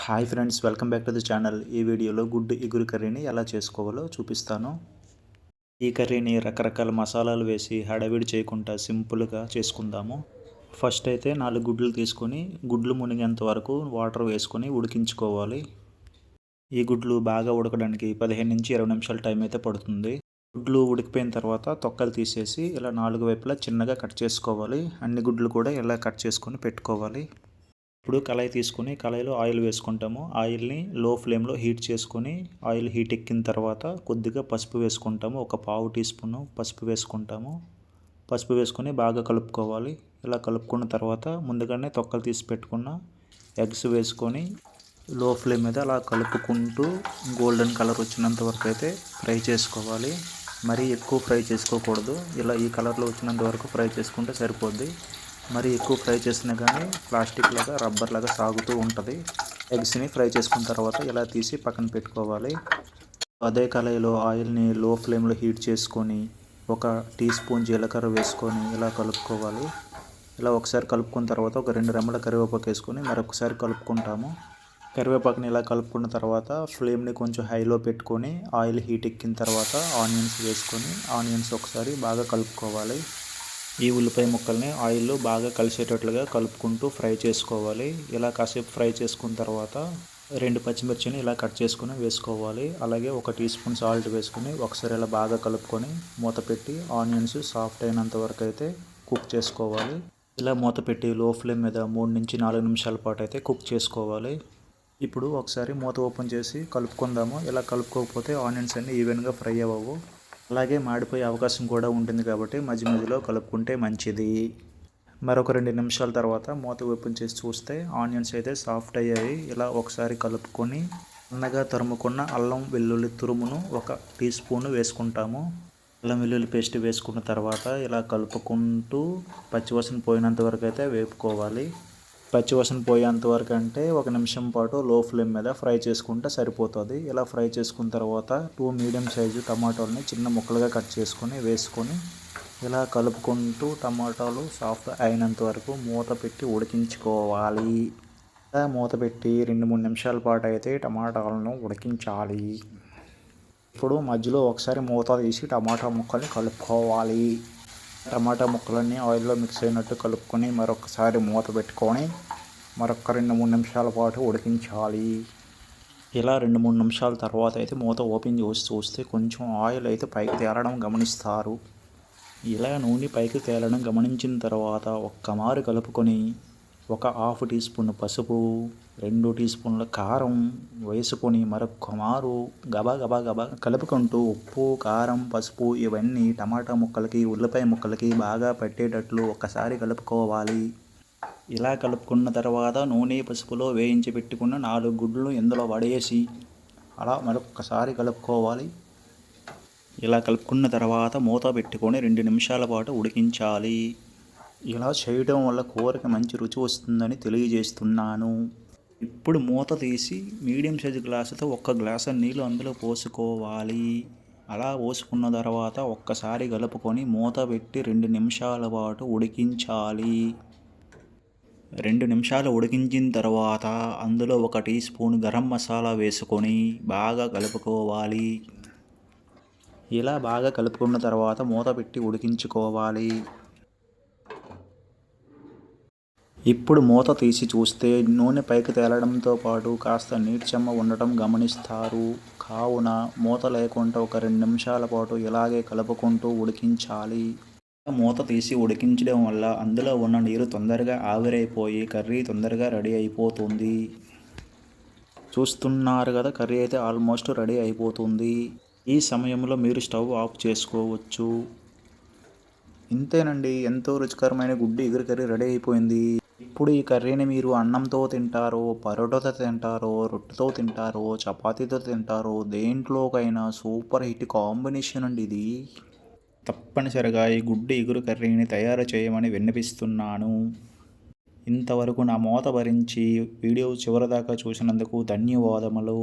Hi friends welcome back to the channel. ఈ వీడియోలో గుడ్డు ఇగురు కర్రీని ఎలా చేసుకోవాలో చూపిస్తాను. ఈ కర్రీని రకరకాల మసాలాలు వేసి హడావిడి చేయకుండా సింపుల్గా చేసుకుందాము. ఫస్ట్ అయితే నాలుగు గుడ్లు తీసుకొని గుడ్లు మునిగేంత వరకు వాటర్ వేసుకొని ఉడికించుకోవాలి. ఈ గుడ్లు బాగా ఉడకడానికి పదిహేను నుంచి ఇరవై నిమిషాల టైం అయితే పడుతుంది. గుడ్లు ఉడికిపోయిన తర్వాత తొక్కలు తీసేసి ఇలా నాలుగు వైపులా చిన్నగా కట్ చేసుకోవాలి. అన్ని గుడ్లు కూడా ఇలా కట్ చేసుకొని పెట్టుకోవాలి. ఇప్పుడు కళాయి తీసుకొని కళాయిలో ఆయిల్ వేసుకుంటాము. ఆయిల్ని లో ఫ్లేమ్లో హీట్ చేసుకొని ఆయిల్ హీట్ ఎక్కిన తర్వాత కొద్దిగా పసుపు వేసుకుంటాము. ఒక పావు టీ స్పూను పసుపు వేసుకుంటాము. పసుపు వేసుకొని బాగా కలుపుకోవాలి. ఇలా కలుపుకున్న తర్వాత ముందుగానే తొక్కలు తీసి పెట్టుకున్న ఎగ్స్ వేసుకొని లో ఫ్లేమ్ మీద అలా కలుపుకుంటూ గోల్డెన్ కలర్ వచ్చినంత వరకు అయితే ఫ్రై చేసుకోవాలి. మరీ ఎక్కువ ఫ్రై చేసుకోకూడదు. ఇలా ఈ కలర్లో వచ్చినంత వరకు ఫ్రై చేసుకుంటే సరిపోద్ది. మరి ఎక్కువ ఫ్రై చేసినా కానీ ప్లాస్టిక్ లాగా రబ్బర్ లాగా సాగుతూ ఉంటుంది. ఎగ్స్ని ఫ్రై చేసుకున్న తర్వాత ఇలా తీసి పక్కన పెట్టుకోవాలి. అదే కళాయిలో ఆయిల్ని లో ఫ్లేమ్లో హీట్ చేసుకొని ఒక టీ స్పూన్ జీలకర్ర వేసుకొని ఇలా కలుపుకోవాలి. ఇలా ఒకసారి కలుపుకున్న తర్వాత ఒక రెండు రెమ్మల కరివేపాకు వేసుకొని మరొకసారి కలుపుకుంటాము. కరివేపాకుని ఇలా కలుపుకున్న తర్వాత ఫ్లేమ్ని కొంచెం హైలో పెట్టుకొని ఆయిల్ హీట్ ఎక్కిన తర్వాత ఆనియన్స్ వేసుకొని ఆనియన్స్ ఒకసారి బాగా కలుపుకోవాలి. ఈ ఉల్లిపాయ ముక్కల్ని ఆయిల్లో బాగా కలిసేటట్లుగా కలుపుకుంటూ ఫ్రై చేసుకోవాలి. ఇలా కాసేపు ఫ్రై చేసుకున్న తర్వాత రెండు పచ్చిమిర్చిని ఇలా కట్ చేసుకుని వేసుకోవాలి. అలాగే ఒక టీ స్పూన్ సాల్ట్ వేసుకుని ఒకసారి ఇలా బాగా కలుపుకొని మూత పెట్టి ఆనియన్స్ సాఫ్ట్ అయినంత వరకు అయితే కుక్ చేసుకోవాలి. ఇలా మూత పెట్టి లో ఫ్లేమ్ మీద మూడు నుంచి నాలుగు నిమిషాల పాటు అయితే కుక్ చేసుకోవాలి. ఇప్పుడు ఒకసారి మూత ఓపెన్ చేసి కలుపుకుందాము. ఇలా కలుపుకోకపోతే ఆనియన్స్ అన్నీ ఈవెన్గా ఫ్రై అవ్వవు. అలాగే మాడిపోయే అవకాశం కూడా ఉంటుంది కాబట్టి మధ్య మధ్యలో కలుపుకుంటే మంచిది. మరొక రెండు నిమిషాల తర్వాత మూత ఓపెన్ చేసి చూస్తే ఆనియన్స్ అయితే సాఫ్ట్ అయ్యాయి. ఇలా ఒకసారి కలుపుకొని అన్నగా తరుముకున్న అల్లం వెల్లుల్లి తురుమును ఒక టీ స్పూన్ వేసుకుంటాము. అల్లం వెల్లుల్లి పేస్ట్ వేసుకున్న తర్వాత ఇలా కలుపుకుంటూ పచ్చివసన పోయినంత వరకు అయితే వేపుకోవాలి. పచ్చివాసన పోయేంత వరకు అంటే ఒక నిమిషం పాటు లో ఫ్లేమ్ మీద ఫ్రై చేసుకుంటే సరిపోతుంది. ఇలా ఫ్రై చేసుకున్న తర్వాత టూ మీడియం సైజు టమాటాలని చిన్న ముక్కలుగా కట్ చేసుకొని వేసుకొని ఇలా కలుపుకుంటూ టమాటాలు సాఫ్ట్ అయినంత వరకు మూత పెట్టి ఉడికించుకోవాలి. ఇలా మూత పెట్టి రెండు మూడు నిమిషాల పాటు అయితే టమాటాలను ఉడికించాలి. ఇప్పుడు మధ్యలో ఒకసారి మూత తీసి టమాటా ముక్కల్ని కలుపుకోవాలి. టమాటా ముక్కలన్నీ ఆయిల్లో మిక్స్ అయినట్టు కలుపుకొని మరొకసారి మూత పెట్టుకొని మరొక రెండు మూడు నిమిషాల పాటు ఉడికించాలి. ఇలా రెండు మూడు నిమిషాల తర్వాత అయితే మూత ఓపెన్ చేసి చూస్తే కొంచెం ఆయిల్ అయితే పైకి తేలడం గమనిస్తారు. ఇలా నూనె పైకి తేలడం గమనించిన తర్వాత ఒక్కమారు కలుపుకొని ఒక హాఫ్ టీ స్పూన్ పసుపు రెండు టీ స్పూన్ల కారం వేసుకొని మరొక మారు గబా గబా గబా కలుపుకుంటూ ఉప్పు కారం పసుపు ఇవన్నీ టమాటా ముక్కలకి ఉల్లిపాయ ముక్కలకి బాగా పట్టేటట్లు ఒకసారి కలుపుకోవాలి. ఇలా కలుపుకున్న తర్వాత నూనె పసుపులో వేయించి పెట్టుకున్న నాలుగు గుడ్లు ఇందులో వడేసి అలా మరొకసారి కలుపుకోవాలి. ఇలా కలుపుకున్న తర్వాత మూత పెట్టుకొని రెండు నిమిషాల పాటు ఉడికించాలి. ఇలా చేయడం వల్ల కూరకి మంచి రుచి వస్తుందని తెలియజేస్తున్నాను. ఇప్పుడు మూత తీసి మీడియం సైజు గ్లాసుతో ఒక్క గ్లాసు నీళ్ళు అందులో పోసుకోవాలి. అలా పోసుకున్న తర్వాత ఒక్కసారి కలుపుకొని మూత పెట్టి రెండు నిమిషాల పాటు ఉడికించాలి. రెండు నిమిషాలు ఉడికించిన తర్వాత అందులో ఒక టీ స్పూన్ గరం మసాలా వేసుకొని బాగా కలుపుకోవాలి. ఇలా బాగా కలుపుకున్న తర్వాత మూత పెట్టి ఉడికించుకోవాలి. ఇప్పుడు మూత తీసి చూస్తే నూనె పైకి తేలడంతో పాటు కాస్త నీటి చెమ్మ ఉండటం గమనిస్తారు. కావున మూత లేకుండా ఒక రెండు నిమిషాల పాటు ఇలాగే కలుపుకుంటూ ఉడికించాలి. మూత తీసి ఉడికించడం వల్ల అందులో ఉన్న నీరు తొందరగా ఆవిరైపోయి కర్రీ తొందరగా రెడీ అయిపోతుంది. చూస్తున్నారు కదా కర్రీ అయితే ఆల్మోస్ట్ రెడీ అయిపోతుంది. ఈ సమయంలో మీరు స్టవ్ ఆఫ్ చేసుకోవచ్చు. ఇంతేనండి. ఎంతో రుచికరమైన గుడ్డి ఎగురు కర్రీ రెడీ అయిపోయింది. ఇప్పుడు ఈ కర్రీని మీరు అన్నంతో తింటారో పరోటాతో తింటారో రొట్టెతో తింటారో చపాతీతో తింటారో దేంట్లోకైనా సూపర్ హిట్ కాంబినేషన్ అండి ఇది. తప్పనిసరిగా ఈ గుడ్డు ఎగురు కర్రీని తయారు చేయమని విన్నపిస్తున్నాను. ఇంతవరకు నా మోత భరించి వీడియో చివరిదాకా చూసినందుకు ధన్యవాదములు.